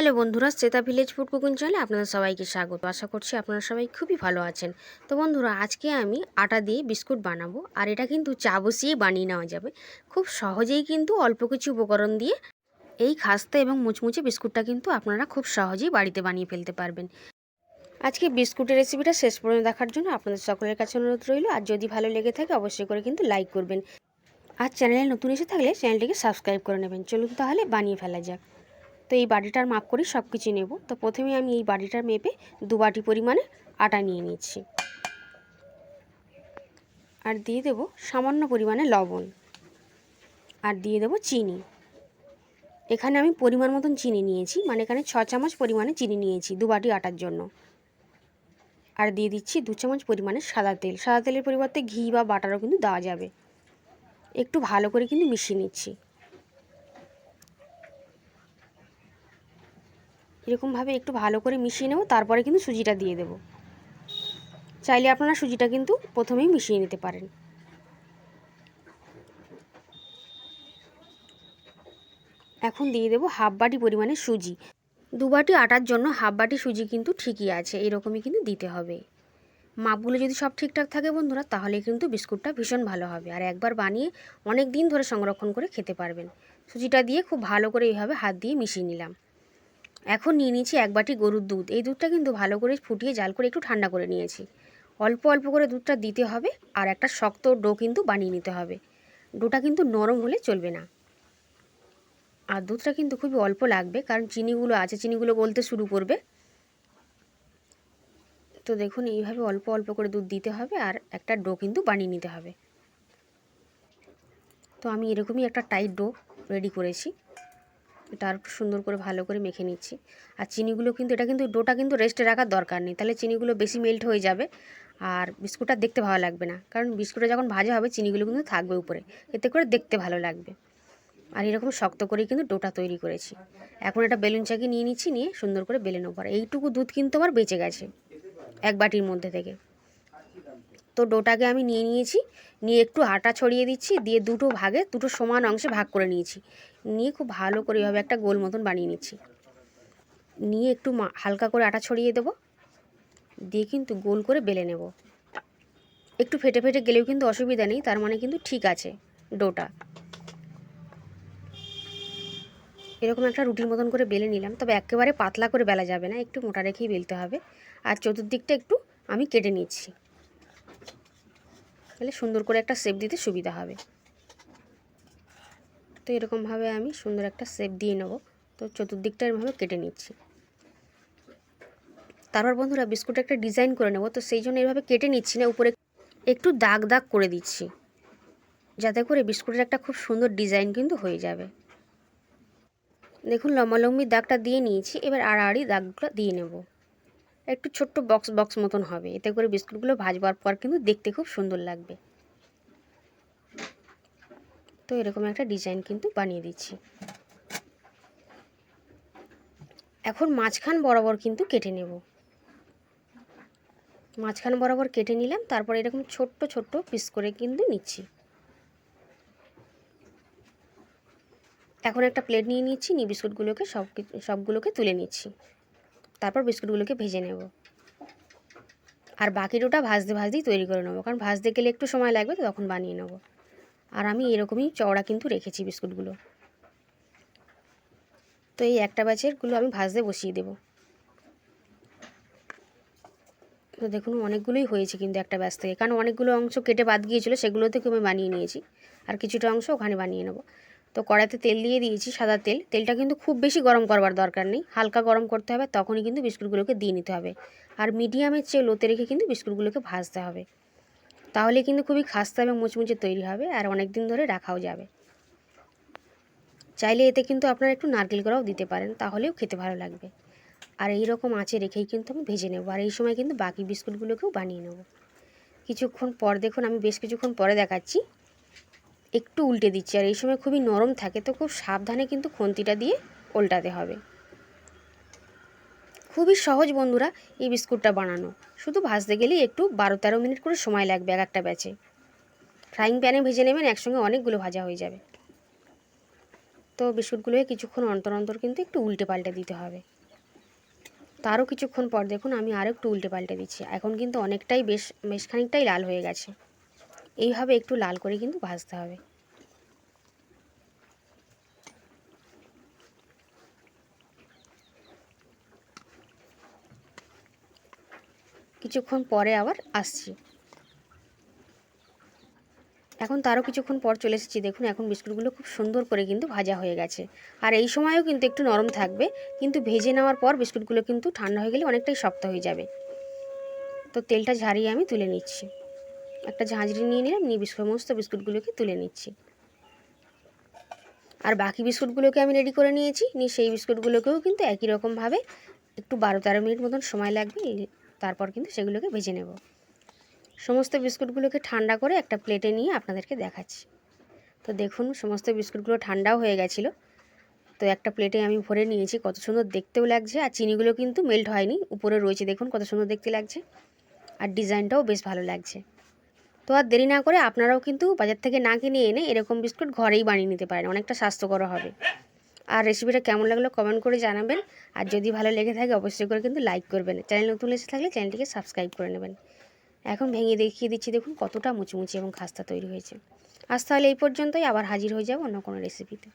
Hello বন্ধুরা, Shweta village food cooking চ্যানেলে আপনাদের সবাইকে স্বাগত। আশা করছি আপনারা সবাই খুবই ভালো আছেন। তো বন্ধুরা, আজকে আমি আটা দিয়ে বিস্কুট বানাবো, আর এটা কিন্তু চা বসিয়ে বানিয়ে নেওয়া যাবে। খুব সহজেই কিন্তু অল্প কিছু উপকরণ দিয়ে এই খাস্তা এবং মুচমুচে বিস্কুটটা কিন্তু আপনারা খুব সহজেই বাড়িতে বানিয়ে ফেলতে পারবেন। আজকে বিস্কুটের রেসিপিটা শেষ পর্যন্ত দেখার জন্য আপনাদের সকলের কাছে অনুরোধ রইল, আর যদি ভালো লেগে থাকে অবশ্যই করে কিন্তু লাইক করবেন। আর চ্যানেলে নতুন এসে থাকলে চ্যানেলটিকে সাবস্ক্রাইব করে নেবেন। চলুন তাহলে বানিয়ে ফেলা যাক। তো এই বাটিটার মাপ করেই সব কিছু নেব। তো প্রথমে আমি এই বাটিটার মেপে দু বাটি পরিমাণে আটা নিয়ে নিচ্ছি। আর দিয়ে দেব সামান্য পরিমাণে লবণ। আর দিয়ে দেব চিনি। এখানে আমি পরিমাণ মতন চিনি নিয়েছি মানে এখানে ছ চামচ পরিমাণে চিনি নিয়েছি দু বাটি আটার জন্য। আর দিয়ে দিচ্ছি দু চামচ পরিমাণে সাদা তেল। সাদা তেলের পরিবর্তে ঘি বা বাটারও কিন্তু দেওয়া যাবে। একটু ভালো করে কিন্তু মিশিয়ে নিচ্ছি। এরকমভাবে একটু ভালো করে মিশিয়ে নেব, তারপরে কিন্তু সুজিটা দিয়ে দেব। চাইলে আপনারা সুজিটা কিন্তু প্রথমেই মিশিয়ে নিতে পারেন। এখন দিয়ে দেবো হাফ বাটি পরিমাণে সুজি। দু বাটি আটার জন্য হাফ বাটি সুজি কিন্তু ঠিকই আছে, এরকমই কিন্তু দিতে হবে। মাপগুলো যদি সব ঠিকঠাক থাকে বন্ধুরা, তাহলে কিন্তু বিস্কুটটা ভীষণ ভালো হবে। আর একবার বানিয়ে অনেক দিন ধরে সংরক্ষণ করে খেতে পারবেন। সুজিটা দিয়ে খুব ভালো করে এইভাবে হাত দিয়ে মিশিয়ে নিলাম। এখন নিয়ে নিয়েছি এক বাটি গরুর দুধ। এই দুধটা কিন্তু ভালো করে ফুটিয়ে জাল করে একটু ঠান্ডা করে নিয়েছি। অল্প অল্প করে দুধটা দিতে হবে আর একটা শক্ত ডো কিন্তু বানিয়ে নিতে হবে। ডোটা কিন্তু নরম হলে চলবে না। আর দুধটা কিন্তু খুবই অল্প লাগবে কারণ চিনিগুলো আছে, চিনিগুলো গলতে শুরু করবে। তো দেখুন, এইভাবে অল্প অল্প করে দুধ দিতে হবে আর একটা ডো কিন্তু বানিয়ে নিতে হবে। তো আমি এরকমই একটা টাইট ডো রেডি করেছি। এটা আর সুন্দর করে ভালো করে মেখে নিচ্ছি। আর চিনিগুলো কিন্তু, এটা কিন্তু ডোটা কিন্তু রেস্টে রাখার দরকার নেই। তাহলে চিনিগুলো বেশি মেল্ট হয়ে যাবে আর বিস্কুটটা দেখতে ভালো লাগবে না। কারণ বিস্কুটটা যখন ভাজা হবে, চিনিগুলো কিন্তু থাকবে উপরে। এতে করে দেখতে ভালো লাগবে। আর এরকম শক্ত করেই কিন্তু ডোটা তৈরি করেছি। এখন এটা বেলুন চাকি নিয়ে নিচ্ছি, নিয়ে সুন্দর করে বেলে নেব। আর এইটুকু দুধ কিন্তু আমার বেঁচে গেছে, এক বাটির মধ্যে থেকে। তো ডোটাকে আমি নিয়ে নিয়েছি, নিয়ে একটু আটা ছড়িয়ে দিচ্ছি, দিয়ে দুটো ভাগে, দুটো সমান অংশে ভাগ করে নিয়েছি। নিয়ে খুব ভালো করে এভাবে একটা গোল মতন বানিয়ে নিচ্ছি। নিয়ে একটু হালকা করে আটা ছড়িয়ে দেবো, দিয়ে কিন্তু গোল করে বেলে নেব। একটু ফেটে ফেটে গেলেও কিন্তু অসুবিধা নেই, তার মানে কিন্তু ঠিক আছে ডোটা। এরকম একটা রুটির মতন করে বেলে নিলাম, তবে একেবারে পাতলা করে বেলা যাবে না, একটু মোটা রেখেই বেলতে হবে। আর চতুর্দিকটা একটু আমি কেটে নিচ্ছি। তাহলে সুন্দর করে একটা শেপ দিতে সুবিধা হবে। তো এরকমভাবে আমি সুন্দর একটা শেপ দিয়ে নেব। তো চতুর্দিকটা এরভাবে কেটে নিচ্ছি। তারপর বন্ধুরা বিস্কুট একটা ডিজাইন করে নেব। তো সেই জন্য এভাবে কেটে নিচ্ছি না, উপরে একটু দাগ দাগ করে দিচ্ছি। যাতে করে বিস্কুটের একটা খুব সুন্দর ডিজাইন কিন্তু হয়ে যাবে। দেখুন লম্বালম্বি দাগটা দিয়ে নিয়েছি। এবার আড়াআড়ি দাগগুলো দিয়ে নেব। একটু ছোট্ট বক্স বক্স মতন হবে। এতে করে বিস্কুটগুলো ভাজবার পর কিন্তু দেখতে খুব সুন্দর লাগবে। তো এরকম একটা ডিজাইন কিন্তু বানিয়ে দিচ্ছি। এখন মাঝখান বরাবর কিন্তু কেটে নেব। মাঝখান বরাবর কেটে নিলাম, তারপর এরকম ছোট্ট ছোট্ট পিস করে কিন্তু নিচ্ছি। এখন একটা প্লেট নিয়ে নিচ্ছি, নিয়ে বিস্কুটগুলোকে সব সবগুলোকে তুলে নিচ্ছি। তারপর বিস্কুটগুলোকে ভেজে নেব। আর বাকি ডোটা ভাজতে ভাজতেই তৈরি করে নেব, কারণ ভাজতে গেলে একটু সময় লাগবে তো তখন বানিয়ে নেব। আর আমি এরকমই চওড়া কিন্তু রেখেছি বিস্কুটগুলো। তো এই একটা ব্যাচেরগুলো আমি ভাজতে বসিয়ে দেব। তো দেখুন অনেকগুলোই হয়েছে কিন্তু একটা ব্যাচ থেকে, কারণ অনেকগুলো অংশ কেটে বাদ গিয়েছিল সেগুলো থেকে আমি বানিয়ে নিয়েছি। আর কিছুটা অংশ ওখানে বানিয়ে নেব। তো কড়াইতে তেল দিয়ে দিয়েছি সাদা তেল। তেলটা কিন্তু খুব বেশি গরম করবার দরকার নেই। হালকা গরম করতে হবে, তখনই কিন্তু বিস্কুটগুলোকে দিয়ে নিতে হবে। আর মিডিয়ামের চেয়ে লোতে রেখে কিন্তু বিস্কুটগুলোকে ভাজতে হবে। তাহলে কিন্তু খুবই খাস্তা এবং মুচমুচে তৈরি হবে আর অনেক দিন ধরে রাখাও যাবে। চাইলে এতে কিন্তু আপনারা একটু নারকেল করাও দিতে পারেন, তাহলেও খেতে ভালো লাগবে। আর এই রকম আঁচে রেখেই কিন্তু আমি ভেজে নেব। আর এই সময় কিন্তু বাকি বিস্কুটগুলোকেও বানিয়ে নেব। কিছুক্ষণ পর, দেখুন আমি বেশ কিছুক্ষণ পরে দেখাচ্ছি। একটু উল্টে দিচ্ছি। আর এই সময় খুবই নরম থাকে, তো খুব সাবধানে কিন্তু খন্তিটা দিয়ে উল্টাতে হবে। খুবই সহজ বন্ধুরা এই বিস্কুটটা বানানো। শুধু ভাজতে গেলেই একটু বারো তেরো মিনিট করে সময় লাগবে এক একটা ব্যাচে। ফ্রাইং প্যানে ভেজে নেবেন, একসঙ্গে অনেকগুলো ভাজা হয়ে যাবে। তো বিস্কুটগুলোকে কিছুক্ষণ অন্তর অন্তর কিন্তু একটু উল্টে পাল্টে দিতে হবে। তারও কিছুক্ষণ পর দেখুন, আমি আরও একটু উল্টে পাল্টে দিচ্ছি। এখন কিন্তু অনেকটাই বেশ বেশ খানিকটাই লাল হয়ে গেছে। এইভাবে একটু লাল করে কিন্তু ভাজতে হবে। কিছুক্ষণ পরে আবার আসছি। এখন তারও কিছুক্ষণ পর চলে এসেছি। দেখুন, এখন বিস্কুটগুলো খুব সুন্দর করে কিন্তু ভাজা হয়ে গেছে। আর এই সময়ও কিন্তু একটু নরম থাকবে, কিন্তু ভেজে নেওয়ার পর বিস্কুটগুলো কিন্তু ঠান্ডা হয়ে গেলে অনেকটাই শক্ত হয়ে যাবে। তো তেলটা ঝারিয়ে আমি তুলে নিচ্ছি। একটা ঝাঁঝরি নিয়ে নিলাম, নিয়ে বিস্কুট সমস্ত বিস্কুটগুলোকে তুলে নিচ্ছি। আর বাকি বিস্কুটগুলোকে আমি রেডি করে নিয়েছি, নিয়ে সেই বিস্কুটগুলোকেও কিন্তু একই রকমভাবে একটু বারো তেরো মিনিট মতন সময় লাগবে তারপর কিন্তু সেগুলোকে ভেজে নেব। সমস্ত বিস্কুটগুলোকে ঠান্ডা করে একটা প্লেটে নিয়ে আপনাদেরকে দেখাচ্ছি। তো দেখুন, সমস্ত বিস্কুটগুলো ঠান্ডাও হয়ে গেছিল। তো একটা প্লেটে আমি ভরে নিয়েছি, কত সুন্দর দেখতেও লাগছে। আর চিনিগুলো কিন্তু মেল্ট হয়নি, উপরে রয়েছে দেখুন কত সুন্দর দেখতে লাগছে। আর ডিজাইনটাও বেশ ভালো লাগছে। তো আর দেরি না করে আপনারাও কিন্তু বাজার থেকে না কিনে এনে এরকম বিস্কুট ঘরেই বানিয়ে নিতে পারেন। অনেকটা স্বাস্থ্যকর হবে। আর রেসিপিটা কেমন লাগল কমেন্ট করে জানাবেন। আর যদি ভালো লেগে থাকে অবশ্যই করে কিন্তু লাইক করবেন। চ্যানেল নতুন এসে থাকলে চ্যানেলটিকে সাবস্ক্রাইব করে নেবেন। এখন ভেঙে দেখিয়ে দিচ্ছি দেখুন কতটা মুচমুচি এবং খাস্তা তৈরি হয়েছে। আজ তাহলে এই পর্যন্তই। আবার হাজির হয়ে যাব অন্য কোনো রেসিপিতে।